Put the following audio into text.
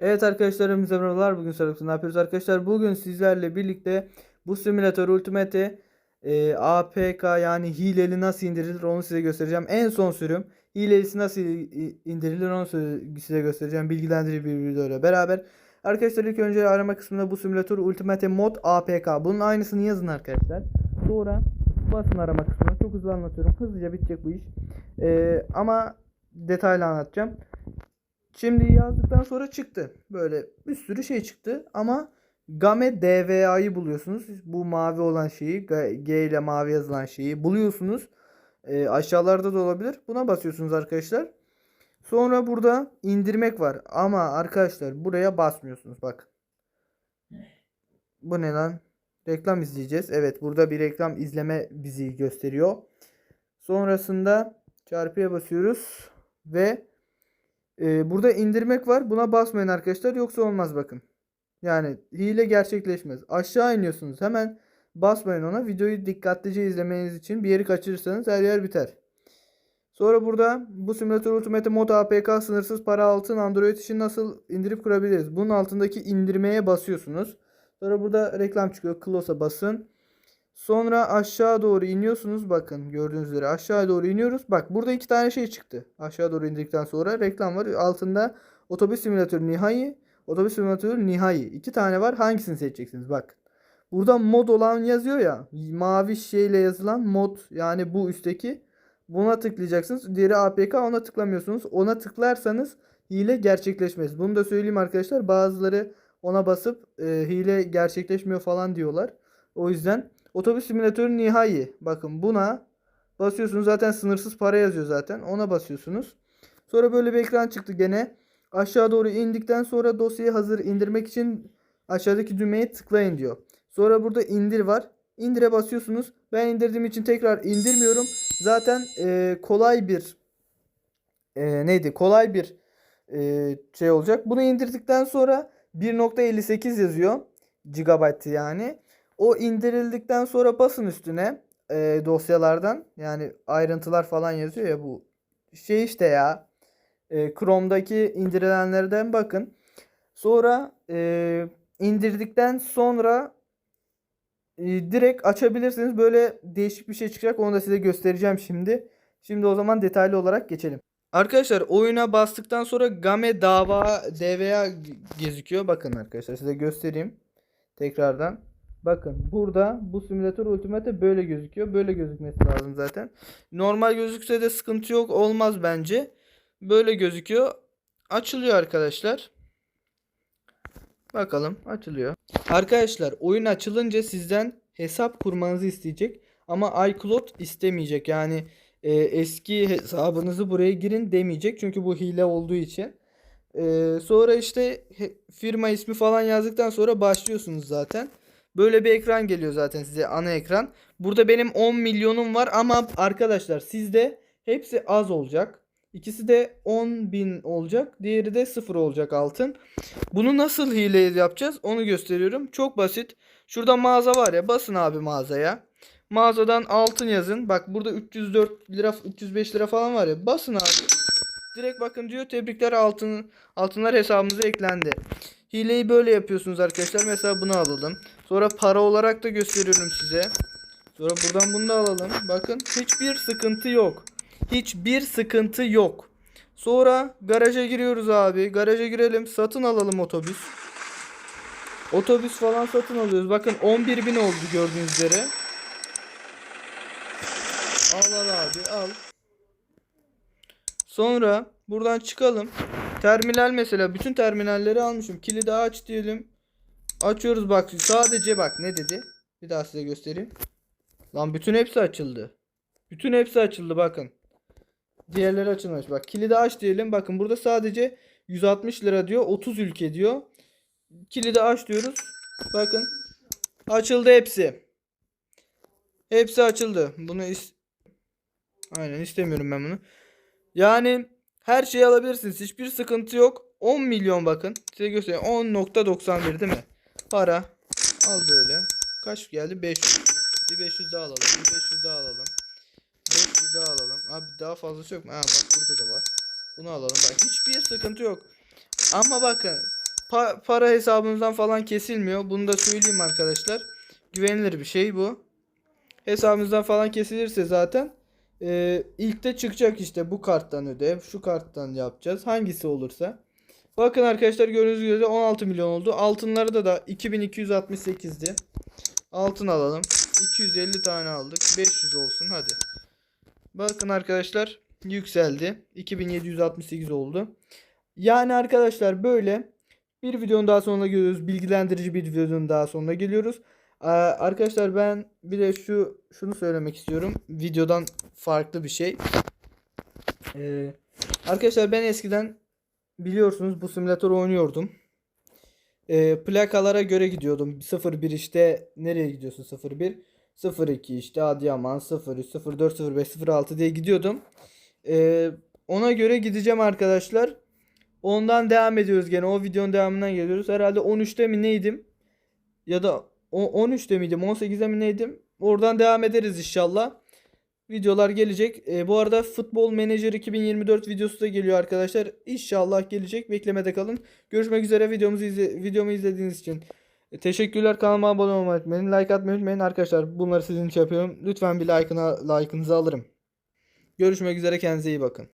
Evet arkadaşlar hepinize merhabalar. Bugün Sarıklı ne yapıyoruz arkadaşlar? Bugün sizlerle birlikte bu simülatör Ultimate'i e, APK yani hileli nasıl indirilir onu size göstereceğim. En son sürüm hilelisi nasıl indirilir onu size göstereceğim. Bilgilendirici bir videoyla beraber. Arkadaşlar ilk önce arama kısmında bu simülatör Ultimate Mod APK. Bunun aynısını yazın arkadaşlar. Sonra basın arama kısmına. Çok hızlı anlatıyorum. Hızlıca bitecek bu iş. E, ama detaylı anlatacağım. Şimdi yazdıktan sonra çıktı. Böyle bir sürü şey çıktı ama Game DVA'yı buluyorsunuz. Bu mavi olan şeyi G ile mavi yazılan şeyi buluyorsunuz. Ee, aşağılarda da olabilir. Buna basıyorsunuz arkadaşlar. Sonra burada indirmek var. Ama arkadaşlar buraya basmıyorsunuz. Bak. Bu ne lan? Reklam izleyeceğiz. Evet burada bir reklam izleme bizi gösteriyor. Sonrasında çarpıya basıyoruz. Ve ee, burada indirmek var. Buna basmayın arkadaşlar. Yoksa olmaz bakın. Yani hile gerçekleşmez. Aşağı iniyorsunuz. Hemen basmayın ona. Videoyu dikkatlice izlemeniz için bir yeri kaçırırsanız her yer biter. Sonra burada bu simülatör Ultimate Mod APK sınırsız para altın Android için nasıl indirip kurabiliriz? Bunun altındaki indirmeye basıyorsunuz. Sonra burada reklam çıkıyor. Close'a basın. Sonra aşağı doğru iniyorsunuz. Bakın gördüğünüz üzere aşağı doğru iniyoruz. Bak burada iki tane şey çıktı. Aşağı doğru indikten sonra reklam var. Altında otobüs simülatörü Nihai, otobüs simülatörü Nihai. İki tane var. Hangisini seçeceksiniz? Bak. Burada mod olan yazıyor ya. Mavi şeyle yazılan mod. Yani bu üstteki. Buna tıklayacaksınız. Diğeri APK ona tıklamıyorsunuz. Ona tıklarsanız hile gerçekleşmez. Bunu da söyleyeyim arkadaşlar. Bazıları ona basıp e, hile gerçekleşmiyor falan diyorlar. O yüzden Otobüs simülatörü nihai. Bakın buna basıyorsunuz. Zaten sınırsız para yazıyor zaten. Ona basıyorsunuz. Sonra böyle bir ekran çıktı gene. Aşağı doğru indikten sonra dosyayı hazır indirmek için aşağıdaki düğmeye tıklayın diyor. Sonra burada indir var. İndire basıyorsunuz. Ben indirdiğim için tekrar indirmiyorum. Zaten e, kolay bir e, neydi? Kolay bir e, şey olacak. Bunu indirdikten sonra 1.58 yazıyor. Gigabyte yani. O indirildikten sonra basın üstüne e, dosyalardan yani ayrıntılar falan yazıyor ya bu şey işte ya e, Chrome'daki indirilenlerden bakın. Sonra e, indirdikten sonra e, direkt açabilirsiniz. Böyle değişik bir şey çıkacak. Onu da size göstereceğim şimdi. Şimdi o zaman detaylı olarak geçelim. Arkadaşlar oyuna bastıktan sonra Game dava DVA gözüküyor. Bakın arkadaşlar size göstereyim. Tekrardan. Bakın burada bu simülatör ultimate böyle gözüküyor. Böyle gözükmesi lazım zaten. Normal gözükse de sıkıntı yok. Olmaz bence. Böyle gözüküyor. Açılıyor arkadaşlar. Bakalım açılıyor. Arkadaşlar oyun açılınca sizden hesap kurmanızı isteyecek. Ama iCloud istemeyecek. Yani e, eski hesabınızı buraya girin demeyecek. Çünkü bu hile olduğu için. E, sonra işte firma ismi falan yazdıktan sonra başlıyorsunuz zaten. Böyle bir ekran geliyor zaten size ana ekran. Burada benim 10 milyonum var ama arkadaşlar sizde hepsi az olacak. İkisi de 10 bin olacak. Diğeri de 0 olacak altın. Bunu nasıl hile yapacağız onu gösteriyorum. Çok basit. Şurada mağaza var ya basın abi mağazaya. Mağazadan altın yazın. Bak burada 304 lira 305 lira falan var ya. Basın abi. Direkt bakın diyor tebrikler altın altınlar hesabımıza eklendi. Hileyi böyle yapıyorsunuz arkadaşlar. Mesela bunu alalım. Sonra para olarak da gösteriyorum size. Sonra buradan bunu da alalım. Bakın hiçbir sıkıntı yok. Hiçbir sıkıntı yok. Sonra garaja giriyoruz abi. Garaja girelim. Satın alalım otobüs. Otobüs falan satın alıyoruz. Bakın 11.000 oldu gördüğünüz üzere. Al al abi al. Sonra buradan çıkalım. Terminal mesela bütün terminalleri almışım. Kilidi aç diyelim. Açıyoruz bak sadece bak ne dedi? Bir daha size göstereyim. Lan bütün hepsi açıldı. Bütün hepsi açıldı bakın. Diğerleri açılmış. Bak kilidi aç diyelim. Bakın burada sadece 160 lira diyor. 30 ülke diyor. Kilidi aç diyoruz. Bakın. Açıldı hepsi. Hepsi açıldı. Bunu is Aynen istemiyorum ben bunu. Yani her şeyi alabilirsiniz. Hiçbir sıkıntı yok. 10 milyon bakın. Size göstereyim. 10.91 değil mi? Para. Al böyle. Kaç geldi? 500. Bir 500 daha alalım. Bir 500 daha alalım. 500 daha alalım. Abi daha fazlası yok mu? Ha bak burada da var. Bunu alalım. Bak hiçbir sıkıntı yok. Ama bakın pa- para hesabınızdan falan kesilmiyor. Bunu da söyleyeyim arkadaşlar. Güvenilir bir şey bu. Hesabınızdan falan kesilirse zaten e, ilk de çıkacak işte bu karttan öde, şu karttan yapacağız. Hangisi olursa. Bakın arkadaşlar gördüğünüz gibi de 16 milyon oldu. Altınları da da 2268'di. Altın alalım. 250 tane aldık. 500 olsun hadi. Bakın arkadaşlar yükseldi. 2768 oldu. Yani arkadaşlar böyle bir videonun daha sonuna geliyoruz. Bilgilendirici bir videonun daha sonuna geliyoruz. Ee, arkadaşlar ben bir de şu şunu söylemek istiyorum. Videodan farklı bir şey. Ee, arkadaşlar ben eskiden biliyorsunuz bu simülatörü oynuyordum. Ee, plakalara göre gidiyordum. 01 işte nereye gidiyorsun 01? 02 işte Adıyaman 03 04 05 06 diye gidiyordum. Ee, ona göre gideceğim arkadaşlar. Ondan devam ediyoruz gene. O videonun devamından geliyoruz. Herhalde 13'te mi neydim? Ya da 13'te miydim? 18'de mi neydim? Oradan devam ederiz inşallah. Videolar gelecek. Ee, bu arada Futbol Manager 2024 videosu da geliyor arkadaşlar. İnşallah gelecek. Beklemede kalın. Görüşmek üzere. Videomuzu izle videomu izlediğiniz için teşekkürler. Kanalıma abone olmayı unutmayın. Like atmayı unutmayın arkadaşlar. Bunları sizin için yapıyorum. Lütfen bir like'ına like'ınızı alırım. Görüşmek üzere. Kendinize iyi bakın.